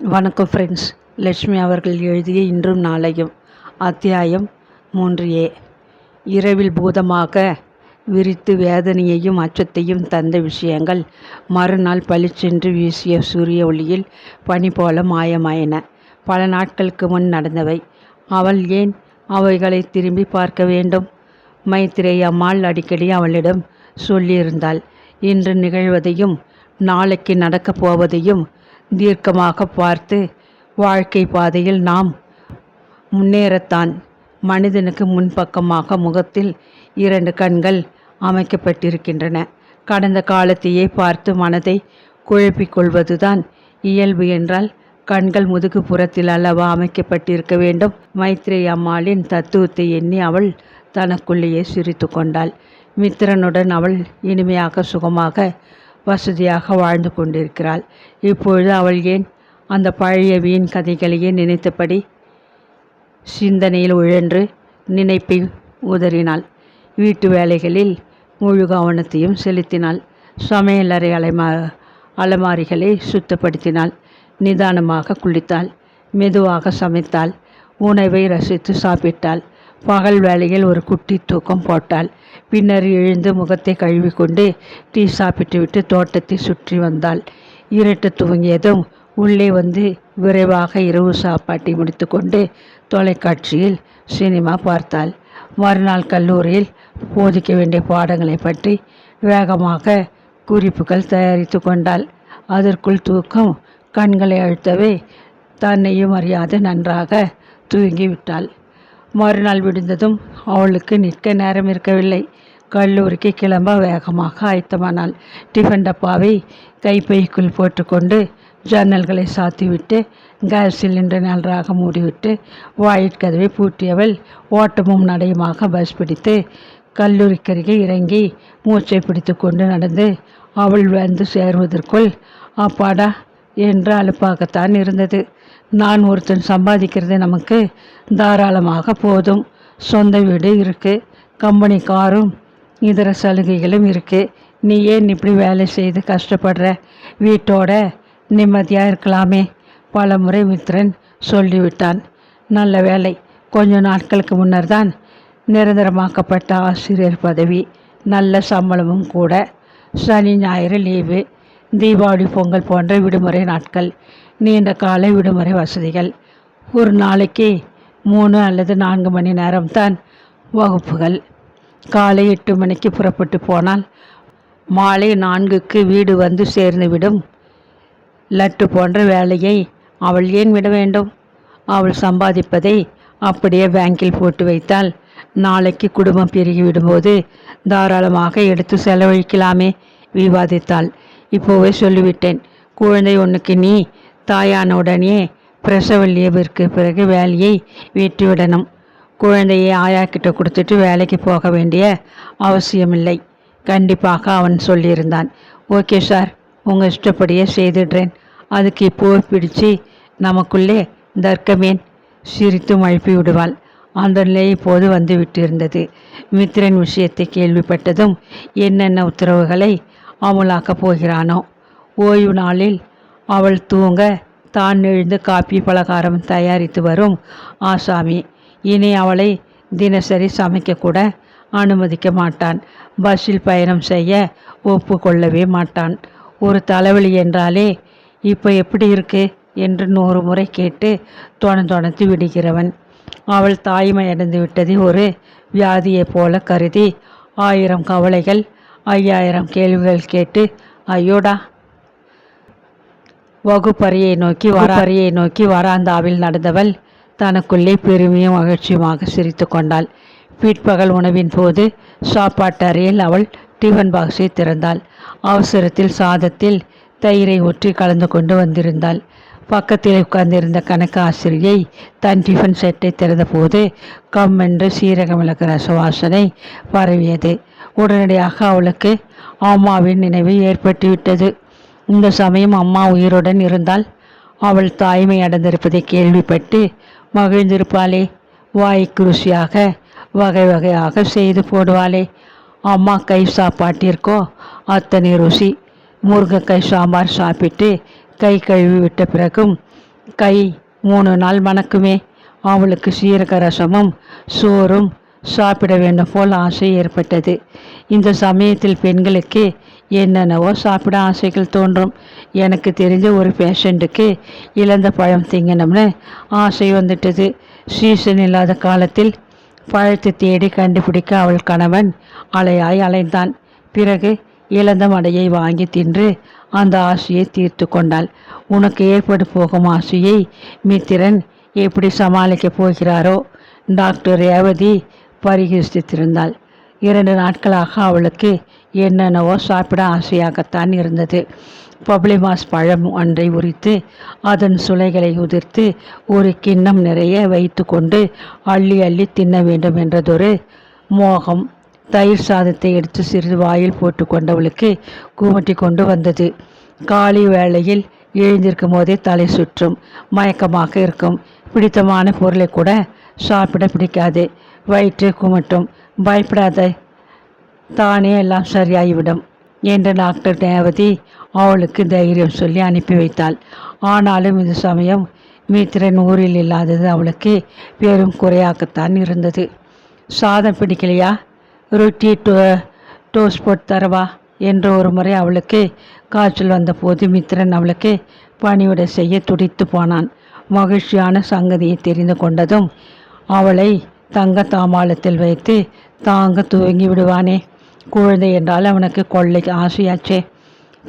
வணக்கம் ஃப்ரெண்ட்ஸ் லட்சுமி அவர்கள் எழுதிய இன்றும் நாளையும் அத்தியாயம் மூன்று ஏ இரவில் பூதமாக விரித்து வேதனையையும் அச்சத்தையும் தந்த விஷயங்கள் மறுநாள் பளிச்சென்று வீசிய சூரிய ஒளியில் பனி போல மாயமாயின. பல நாட்களுக்கு முன் நடந்தவை. அவள் ஏன் அவைகளை திரும்பி பார்க்க வேண்டும்? மைத்திரை அம்மாள் அடிக்கடி அவளிடம் சொல்லியிருந்தாள். இன்று நிகழ்வதையும் நாளைக்கு நடக்கப் போவதையும் தீர்க்கமாக பார்த்து வாழ்க்கை பாதையில் நாம் முன்னேறத்தான். மனிதனுக்கு முன்பக்கமாக முகத்தில் இரண்டு கண்கள் அமைக்கப்பட்டிருக்கின்றன. கடந்த காலத்தையே பார்த்து மனதை குழப்பிக் கொள்வதுதான் இயல்பு என்றால் கண்கள் முதுகு புறத்தில் அல்லவா அமைக்கப்பட்டிருக்க வேண்டும்? மைத்ரி அம்மாளின் தத்துவத்தை எண்ணி அவள் தனக்குள்ளேயே சிரித்து கொண்டாள். மித்திரனுடன் அவள் இனிமையாக சுகமாக வசதியாக வாழ்ந்து கொண்டிருக்கிறாள். இப்பொழுது அவள் ஏன் அந்த பழைய வீண் கதைகளையே நினைத்தபடி சிந்தனையில் உழன்று நினைப்பை உதறினாள். வீட்டு வேலைகளில் முழு கவனத்தையும் செலுத்தினாள். சமையலறை அலைமா அலமாரிகளை சுத்தப்படுத்தினாள். நிதானமாக குளித்தாள். மெதுவாக சமைத்தாள். உணவை ரசித்து சாப்பிட்டாள். பகல் வேளையில் ஒரு குட்டி தூக்கம் போட்டாள். பின்னர் எழுந்து முகத்தை கழுவிக்கொண்டு டீ சாப்பிட்டுவிட்டு தோட்டத்தை சுற்றி வந்தாள். இருட்டு துவங்கியதும் உள்ளே வந்து விரைவாக இரவு சாப்பாட்டை முடித்துக்கொண்டு தொலைக்காட்சியில் சினிமா பார்த்தாள். மறுநாள் கல்லூரியில் போதிக்க வேண்டிய பாடங்களை பற்றி வேகமாக குறிப்புகள் தயாரித்து கொண்டாள். அதற்குள் தூக்கம் கண்களை அழுத்தவே தன்னையும் அறியாது நன்றாக தூங்கிவிட்டாள். மறுநாள் விடிந்ததும் அவளுக்கு நிற்க நேரம் இருக்கவில்லை. கல்லூரிக்கு கிளம்ப வேகமாக ஆயத்தமானாள் டிஃபன் டப்பாவை கைப்பைக்குள் போட்டுக்கொண்டு ஜன்னல்களை சாத்திவிட்டு கேஸ் சிலிண்டர் நன்றாக மூடிவிட்டு வாயிற் கதவை பூட்டியவள் ஓட்டமும் நடையுமாக பஸ் பிடித்து கல்லூரிக்கருகே இறங்கி மூச்சை பிடித்து கொண்டு நடந்து அவள் வந்து சேருவதற்குள் அப்பாடா! என்று அலுப்பாகத்தான் இருந்தது. நான் ஒருத்தன் சம்பாதிக்கிறது நமக்கு தாராளமாக போதும். சொந்த வீடு இருக்குது கம்பெனி காரும் இதர சலுகைகளும் இருக்குது நீ ஏன் இப்படி வேலை செய்து கஷ்டப்படுற? வீட்டோட நிம்மதியாக இருக்கலாமே பல முறை மித்ரன் சொல்லிவிட்டான். நல்ல வேலை கொஞ்ச நாட்களுக்கு முன்னர் தான் நிரந்தரமாக்கப்பட்ட ஆசிரியர் பதவி நல்ல சம்பளமும் கூட. சனி ஞாயிறு லீவு தீபாவளி பொங்கல் போன்ற விடுமுறை நாட்கள். நீண்ட காலை விடுமுறை வசதிகள். ஒரு நாளைக்கு மூணு அல்லது நான்கு மணி நேரம்தான் வகுப்புகள். காலை எட்டு மணிக்கு புறப்பட்டு போனால் மாலை நான்குக்கு வீடு வந்து சேர்ந்துவிடும். லட்டு போன்ற வேலையை அவள் ஏன் விட வேண்டும்? அவள் சம்பாதிப்பதை அப்படியே பேங்கில் போட்டு வைத்தால் நாளைக்கு குடும்பம் பெருகி விடும்போது தாராளமாக எடுத்து செலவழிக்கலாமே விவாதித்தாள். இப்போவே சொல்லிவிட்டேன். குழந்தை ஒன்றுக்கு நீ தாயான உடனே பிரசவ லீவிற்கு பிறகு வேலையை விட்டுவிடணும். குழந்தையை ஆயா கிட்ட கொடுத்துட்டு வேலைக்கு போக வேண்டிய அவசியமில்லை. கண்டிப்பாக அவன் சொல்லியிருந்தான். ஓகே சார் உங்கள் இஷ்டப்படியே செய்துடுறேன். அதுக்கு இப்போ பிடிச்சு நமக்குள்ளே தர்க்கமேன் சிரித்து மழுப்பி விடுவாள். அந்த நிலை இப்போது வந்து விட்டிருந்தது. மித்திரன் விஷயத்தை கேள்விப்பட்டதும் என்னென்ன உத்தரவுகளை அமுலாக்கப் போகிறானோ. ஓய்வு நாளில் அவள் தூங்க தான் எழுந்து காப்பி பலகாரம் தயாரித்து வரும். ஆசாமி இனி அவளை தினசரி சமைக்கக்கூட அனுமதிக்க மாட்டான். பஸ்ஸில் பயணம் செய்ய ஒப்புக்கொள்ளவே மாட்டான். ஒரு தலைவலி என்றாலே இப்போ எப்படி இருக்கு? என்று நூறு முறை கேட்டு தொண தொணத்து விடுகிறவன். அவள் தாய்மை அடைந்து விட்டதை ஒரு வியாதியைப் போல கருதி ஆயிரம் கவலைகள் ஐயாயிரம் கேள்விகள் கேட்டு ஐயோடா வகுப்பறையை நோக்கி வரையை நோக்கி வராந்தாவில் நடந்தவள் தனக்குள்ளே பெருமையும் மகிழ்ச்சியுமாக சிரித்து கொண்டாள். பிற்பகல் உணவின் போது சாப்பாட்டு அறையில் அவள் டிஃபன் பாக்ஸை திறந்தாள். அவசரத்தில் சாதத்தில் தயிரை ஊற்றி கலந்து கொண்டு வந்திருந்தாள். பக்கத்தில் உட்கார்ந்திருந்த கணக்கு ஆசிரியை தன் டிஃபன் செட்டை திறந்தபோது கம் என்று சீரக மிளகு ரசவாசனை பரவியது. உடனடியாக அவளுக்கு அம்மாவின் நினைவு ஏற்பட்டுவிட்டது. இந்த சமயம் அம்மா உயிருடன் இருந்தால் அவள் தாய்மை அடைந்திருப்பதை கேள்விப்பட்டு மகிழ்ந்திருப்பாளே. வாய்க்கு ருசியாக வகை வகையாக செய்து போடுவாளே. அம்மா கை சாப்பாட்டிற்கோ அத்தனை ருசி. முருங்கைக்காய் சாம்பார் சாப்பிட்டு கை கழுவி விட்ட பிறகும் கை மூணு நாள் மணக்குமே. அவளுக்கு சீரக ரசமும் சோறும் சாப்பிட வேண்டும் போல் ஆசை ஏற்பட்டது. இந்த சமயத்தில் பெண்களுக்கு என்னென்னவோ சாப்பிட ஆசைகள் தோன்றும். எனக்கு தெரிஞ்ச ஒரு பேஷண்ட்டுக்கு இழந்த பழம் திங்கணும்னு ஆசை வந்துட்டது. சீசன் இல்லாத காலத்தில் பழத்தை தேடி கண்டுபிடிக்க அவள் கணவன் அலையாய் அலைந்தான். பிறகு இழந்த மடையை வாங்கி தின்று அந்த ஆசையை தீர்த்து கொண்டாள். உனக்கு ஏற்பட்டு போகும் ஆசையை மித்திரன் எப்படி சமாளிக்கப் போகிறாரோ? டாக்டர் ரேவதி பரிகசித்திருந்தாள் இரண்டு நாட்களாக அவளுக்கு என்னென்னவோ சாப்பிட ஆசையாகத்தான் இருந்தது. பப்ளிமாஸ் பழம் ஒன்றை உரித்து அதன் சுளைகளை உதிர்த்து ஒரு கிண்ணம் நிறைய வைத்து கொண்டு அள்ளி அள்ளி தின்ன வேண்டும் என்றதொரு மோகம் தயிர் சாதத்தை எடுத்து சிறிது வாயில் போட்டு கொண்டவளுக்கு குமட்டி கொண்டு வந்தது. காலை வேளையில் எழுந்திருக்கும் போதே தலை சுற்றும் மயக்கமாக இருக்கும். பிடித்தமான பொருளை கூட சாப்பிட பிடிக்காது. வயிற்று குமட்டும். பயப்படாத தானே எல்லாம் சரியாகிவிடும் என்று டாக்டர் தேவதி அவளுக்கு தைரியம் சொல்லி அனுப்பி வைத்தாள். ஆனாலும் இந்த சமயம் மித்திரன் ஊரில் இல்லாதது அவளுக்கு பெரும் குறையாகத்தான் இருந்தது. சாதம் பிடிக்கலையா? ரொட்டி டோ டோஸ்ட் போட்டு தரவா? என்று ஒரு முறை அவளுக்கு காய்ச்சல் வந்தபோது மித்திரன் அவளுக்கு பணிவிடை செய்ய துடித்து போனான். மகிழ்ச்சியான சங்கதியை தெரிந்து கொண்டதும் அவளை தங்க தாமாளத்தில் வைத்து தாங்க துவங்கி விடுவானே. குழந்தை என்றால் அவனுக்கு கொள்ளை ஆசையாச்சே.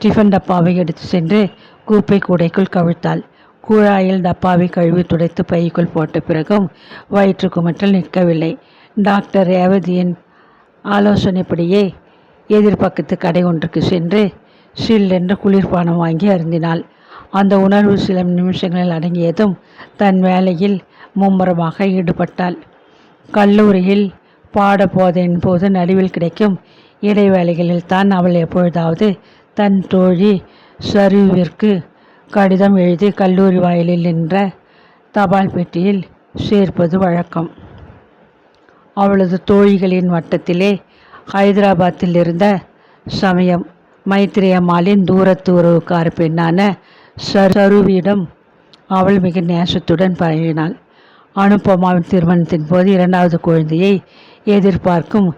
டிஃபன் டப்பாவை எடுத்து சென்று கூப்பை கூடைக்குள் கவிழ்த்தாள். கூழாயில் டப்பாவை கழுவி துடைத்து பைக்குள் போட்ட பிறகும் வயிற்று குமட்டல் நிற்கவில்லை. டாக்டர் ரேவதியின் ஆலோசனைப்படியே எதிர்பக்கத்து கடை ஒன்றுக்கு சென்று சில்லென்று குளிர்பானம் வாங்கி அருந்தினாள். அந்த உணர்வு சில நிமிஷங்களில் அடங்கியதும் தன் வேலையில் மும்முரமாக ஈடுபட்டாள். கல்லூரியில் பாட போதையின் போது நடுவில் கிடைக்கும் இடைவேளைகளில் தான் அவள் எப்பொழுதாவது தன் தோழி சருவிற்கு கடிதம் எழுதி கல்லூரி வாயிலில் நின்ற தபால் பெட்டியில் சேர்ப்பது வழக்கம். அவளது தோழிகளின் வட்டத்திலே ஹைதராபாத்தில் இருந்த சமயம் மைத்ரி அம்மாளின் தூரத்து உறவுக்கார பெண்ணான சருவிடம் அவள் மிக நேசத்துடன் பழகினாள். அனுபமாவின் திருமணத்தின் போது இரண்டாவது குழந்தையை எதிர்பார்க்கும்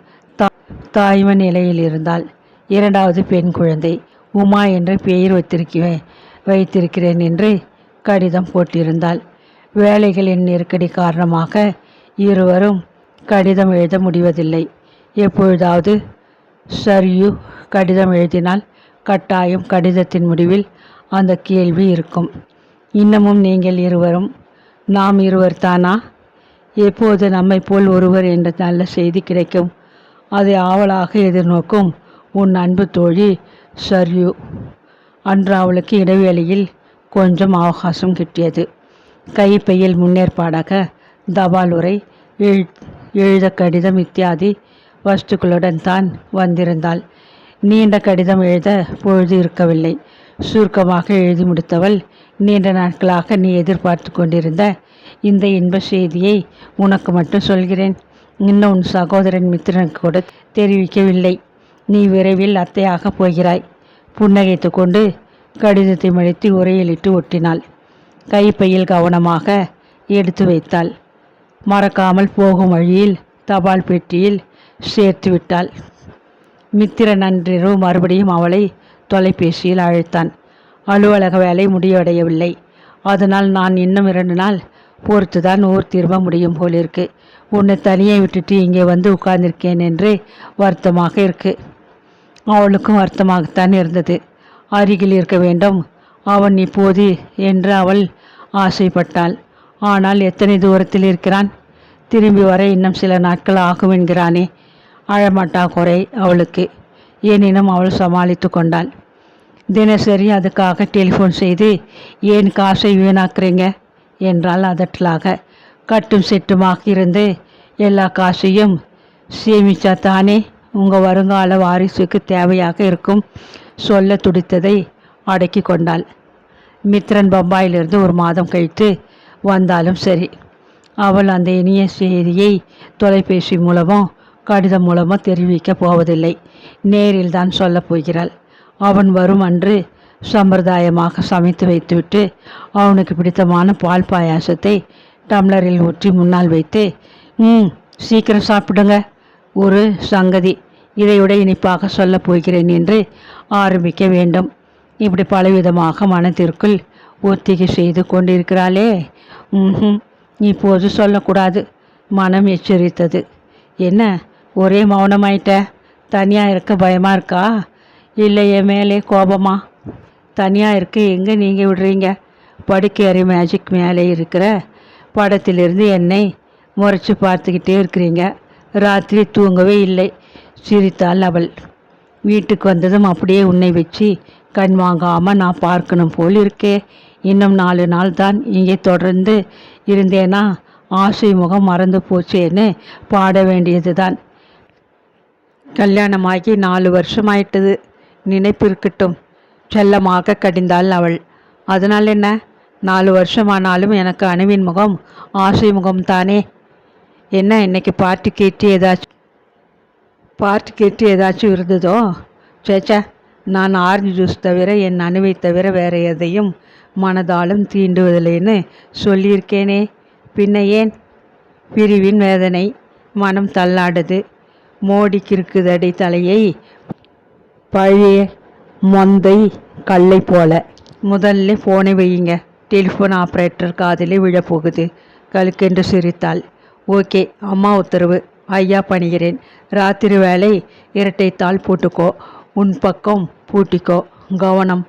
தாய்ம நிலையில் இருந்தாள் இரண்டாவது பெண் குழந்தை உமா என்று பெயர் வைத்திருக்க வைத்திருக்கிறேன் என்று கடிதம் போட்டிருந்தாள். வேலைகளின் நெருக்கடி காரணமாக இருவரும் கடிதம் எழுத முடிவதில்லை. எப்பொழுதாவது சரியு கடிதம் எழுதினால் கட்டாயம் கடிதத்தின் முடிவில் அந்த கேள்வி இருக்கும். இன்னமும் நீங்கள் இருவரும் நாம் இருவர் தானா? எப்போது நம்மை போல் ஒருவர் என்ற நல்ல செய்தி கிடைக்கும்? அதை ஆவலாக எதிர்நோக்கும் உன் அன்பு தோழி சர்யு அன்று அவளுக்கு இடைவேளையில் கொஞ்சம் அவகாசம் கிட்டியது. கைப்பையில் முன்னேற்பாடாக தபால் உரை எழுத கடிதம் இத்தியாதி வஸ்துக்களுடன் தான் வந்திருந்தாள். நீண்ட கடிதம் எழுத பொழுது இருக்கவில்லை. சுருக்கமாக எழுதி முடித்தவள் நீண்ட நாட்களாக நீ எதிர்பார்த்து கொண்டிருந்த இந்த இன்ப செய்தியை உனக்கு மட்டும் சொல்கிறேன். இன்னும் உன் சகோதரன் மித்திரனுக்கு கூட தெரிவிக்கவில்லை. நீ விரைவில் அத்தையாக போகிறாய். புன்னகைத்து கொண்டு கடிதத்தை மழித்து உரையிலிட்டு ஒட்டினாள். கைப்பையில் கவனமாக எடுத்து வைத்தாள். மறக்காமல் போகும் வழியில் தபால் பெட்டியில் சேர்த்து விட்டாள். மித்திரன் அன்றிரவு மறுபடியும் அவளை தொலைபேசியில் அழைத்தான். அலுவலக வேலை முடிவடையவில்லை. அதனால் நான் இன்னும் இரண்டு நாள் பொறுத்து தான் ஊர் திரும்ப முடியும் போலிருக்கு. உன்னை தனியே விட்டுட்டு இங்கே வந்து உட்கார்ந்திருக்கேன் என்று வருத்தமாக இருக்கு. அவளுக்கும் வருத்தமாகத்தான் இருந்தது. அருகில் இருக்க வேண்டும். அவன் இப்போது என்று அவள் ஆசைப்பட்டாள். ஆனால் எத்தனை தூரத்தில் இருக்கிறான்? திரும்பி வர இன்னும் சில நாட்கள் ஆகும் என்கிறானே. அழமாட்டா குறை அவளுக்கு. எனினும் அவள் சமாளித்து கொண்டாள். தினசரி அதுக்காக டெலிஃபோன் செய்து ஏன் காசை வீணாக்குறீங்க? என்றால் அதட்டலாக. கட்டும் செட்டுமாக இருந்து எல்லா காசையும் சேமிச்சா தானே உங்கள் வருங்கால வாரிசுக்கு தேவையாக இருக்கும் சொல்ல துடித்ததை அடக்கி கொண்டாள். மித்ரன் பம்பாயிலிருந்து ஒரு மாதம் கழித்து வந்தாலும் சரி. அவள் அந்த இனிய செய்தியை தொலைபேசி மூலமோ கடிதம் மூலமோ தெரிவிக்கப் போவதில்லை. நேரில் தான் சொல்லப் போகிறாள். அவன் வரும் அன்று சம்பிரதாயமாக சமைத்து வைத்துவிட்டு அவனுக்கு பிடித்தமான பால் பாயாசத்தை டம்ளரில் ஊற்றி முன்னால் வைத்து ம் சீக்கிரம் சாப்பிடுங்க. ஒரு சங்கதி. இதைவிட இனிப்பாக சொல்லப் போகிறேன் என்று ஆரம்பிக்க வேண்டும். இப்படி பலவிதமாக மனத்திற்குள் ஒத்திகை செய்து கொண்டிருக்கிறாளே. ம் இப்போது சொல்லக்கூடாது. மனம் எச்சரித்தது. என்ன? ஒரே மௌனமாயிட்ட? தனியாக இருக்க பயமாக இருக்கா? இல்லை என் மேலே கோபமா? தனியாக இருக்க எங்கே நீங்கள் விடுறீங்க? படுக்கேறி மேஜிக் மேலே இருக்கிற படத்திலிருந்து என்னை முறைச்சி பார்த்துக்கிட்டே இருக்கிறீங்க. ராத்திரி தூங்கவே இல்லை. சிரித்தாள் அவள். வீட்டுக்கு வந்ததும் அப்படியே உன்னை வச்சு கண் வாங்காமல் நான் பார்க்கணும் போல் இருக்கே. இன்னும் நாலு நாள் தான் இங்கே தொடர்ந்து இருந்தேனா? ஆசை முகம் மறந்து போச்சேன்னு பாட வேண்டியது தான் கல்யாணமாகி நாலு வருஷமாயிட்டது. நினைப்பு இருக்கட்டும். செல்லமாக கடிந்தாள் அவள். அதனால் என்ன? நாலு வருஷமானாலும் எனக்கு அணுவின் முகம் ஆசை முகம் தானே. என்ன இன்னைக்கு பார்ட்டி கேட்டு ஏதாச்சும் பார்ட்டி கேட்டு ஏதாச்சும் இருந்ததோ? சேச்சா நான் ஆரஞ்சு ஜூஸ் தவிர என் அணுவை தவிர வேற எதையும் மனதாலும் தீண்டுவதில்லைன்னு சொல்லியிருக்கேனே. பின்ன ஏன்? பிரிவின் வேதனை மனம் தள்ளாடுது. மோடிக்கிருக்குதடி தலையை பழைய மொந்தை கல்லை போல. முதல்ல ஃபோனை வையுங்க. டெலிஃபோன் ஆப்ரேட்டர் காதிலே விழப்போகுது. கழுக்கென்று சிரித்தாள். ஓகே அம்மா உத்தரவு. ஐயா பணிகிறேன். ராத்திரி வேலை இரட்டைத்தாள் போட்டுக்கோ. உன் பக்கம் பூட்டிக்கோ. கவனம்.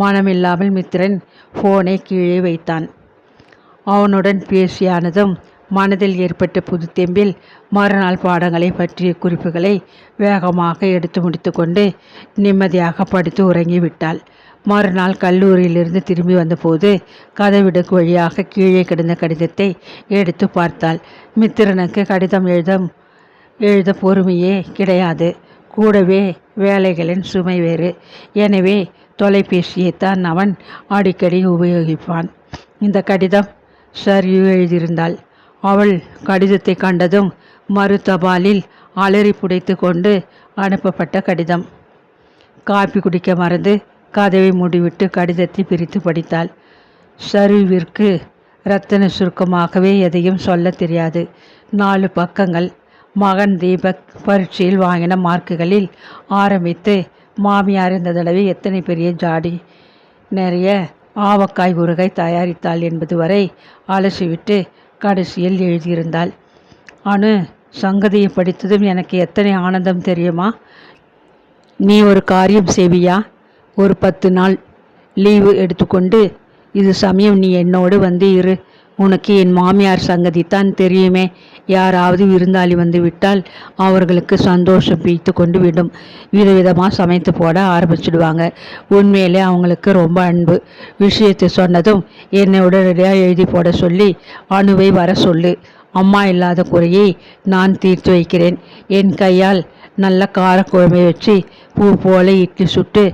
மனமில்லாமல் மித்திரன் ஃபோனை கீழே வைத்தான். அவனுடன் பேசியானதும் மனதில் ஏற்பட்ட புது தெம்பில் மறுநாள் பாடங்களை பற்றிய குறிப்புகளை வேகமாக எடுத்து முடித்துக்கொண்டு நிம்மதியாக படுத்து உறங்கிவிட்டாள். மறுநாள் கல்லூரியிலிருந்து திரும்பி வந்தபோது கதவிடுக்கு வழியாக கீழே கிடந்த கடிதத்தை எடுத்து பார்த்தாள். மித்திரனுக்கு கடிதம் எழுத எழுத பொறுமையே கிடையாது. கூடவே வேலைகளின் சுமை வேறு. எனவே தொலைபேசியை தான் அவன் அடிக்கடி உபயோகிப்பான். இந்த கடிதம் சரியு எழுதியிருந்தாள். அவள் கடிதத்தை கண்டதும் மறு தபாலில் அலறி புடைத்து கொண்டு அனுப்பப்பட்ட கடிதம். காப்பி குடிக்க மறந்து கதவை மூடிவிட்டு கடிதத்தை பிரித்து படித்தாள். சரிவிற்கு ரத்தன சுருக்கமாகவே எதையும் சொல்ல தெரியாது. நாலு பக்கங்கள். மகன் தீபக் பரீட்சையில் வாங்கின மார்க்குகளில் ஆரம்பித்து மாமியார் இந்த தடவை எத்தனை பெரிய ஜாடி நிறைய ஆவக்காய் ஊறுகாய் தயாரித்தாள் என்பது வரை அலசிவிட்டு கடைசியில் எழுதியிருந்தாள். அனு சங்கதியை படித்ததும் எனக்கு எத்தனை ஆனந்தம் தெரியுமா? நீ ஒரு காரியம் செய்வியா? ஒரு பத்து நாள் லீவு எடுத்துக்கொண்டு இது சமயம் நீ என்னோடு வந்து இரு. உனக்கு என் மாமியார் சங்கதி தான் தெரியுமே. யாராவது விருந்தாளி வந்து விட்டால் அவர்களுக்கு சந்தோஷம் பீத்து கொண்டு விடும். விதவிதமாக சமைத்து போட ஆரம்பிச்சிடுவாங்க. உண்மையிலே அவங்களுக்கு ரொம்ப அன்பு. விஷயத்தை சொன்னதும் என்னை உடனடியாக எழுதி போட சொல்லி அணுவை வர சொல்லு. அம்மா இல்லாத குறையை நான் தீர்த்து வைக்கிறேன். என் கையால் நல்ல காரக்குழம்பை வச்சு பூ போல இட்லி சுட்டு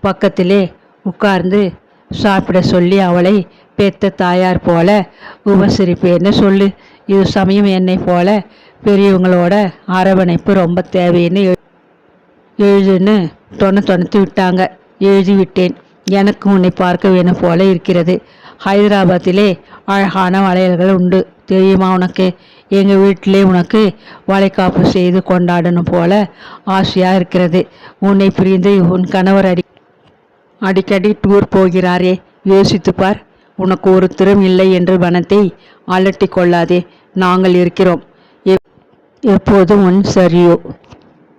பக்கத்திலே உட்கார்ந்து சாப்பிட சொல்லி அவளை பெத்த தாயார் போல உபசரிப்பேன்னு சொல்லு. இது சமயம் என்னை போல பெரியவங்களோட அரவணைப்பு ரொம்ப தேவைன்னு எழு- எழுதுன்னு தொண்ணு தொணத்து விட்டாங்க. எழுதி விட்டேன் எனக்கு உன்னை பார்க்க வேணும் போல இருக்கிறது. ஹைதராபாத்திலே அழகான வளையல்கள் உண்டு. தெரியுமா உனக்கு? எங்கள் வீட்டிலே உனக்கு வளைகாப்பு செய்து கொண்டாடணும் போல ஆசையாக இருக்கிறது. உன்னை பிரிந்து உன் கணவர் அடி அடிக்கடி டூர் போகிறாரே. யோசித்துப்பார் உனக்கு ஒருத்தரும் இல்லை என்று வனத்தை அலட்டி கொள்ளாதே. நாங்கள் இருக்கிறோம். எப்- எப்போதும் உன் சரியோ.